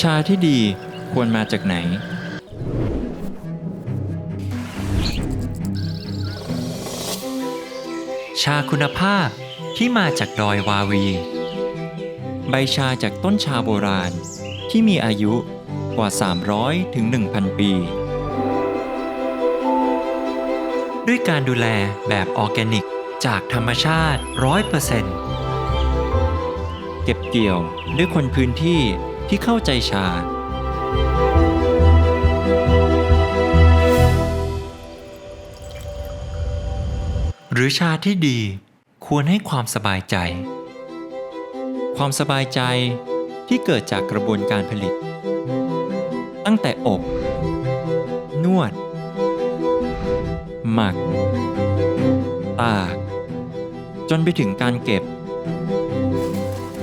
ชาที่ดีควรมาจากไหน ชาคุณภาพที่มาจากดอยวาวี ใบชาจากต้นชาโบราณที่มีอายุกว่า 300 ถึง 1,000 ปี ด้วยการดูแลแบบออร์แกนิกจากธรรมชาติ 100%เก็บเกี่ยวด้วยคนพื้นที่ ที่เข้าใจชาหรือชาที่ดีควรให้ความสบายใจ ความสบายใจที่เกิดจากกระบวนการผลิต ตั้งแต่อบ นวด หมัก ตาก จนไปถึงการเก็บ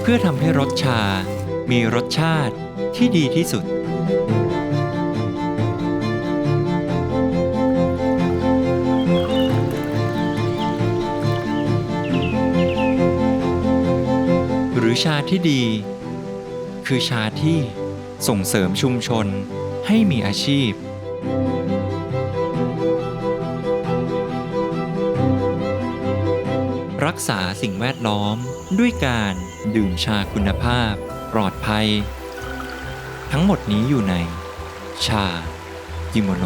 เพื่อทำให้รสชา มีรสชาติที่ดีที่สุด หรือชาที่ดี คือชาที่ส่งเสริมชุมชนให้มีอาชีพรักษาสิ่งแวดล้อมด้วยการดื่มชาคุณภาพ ปลอดภัย ทั้งหมดนี้อยู่ในชากิโมโน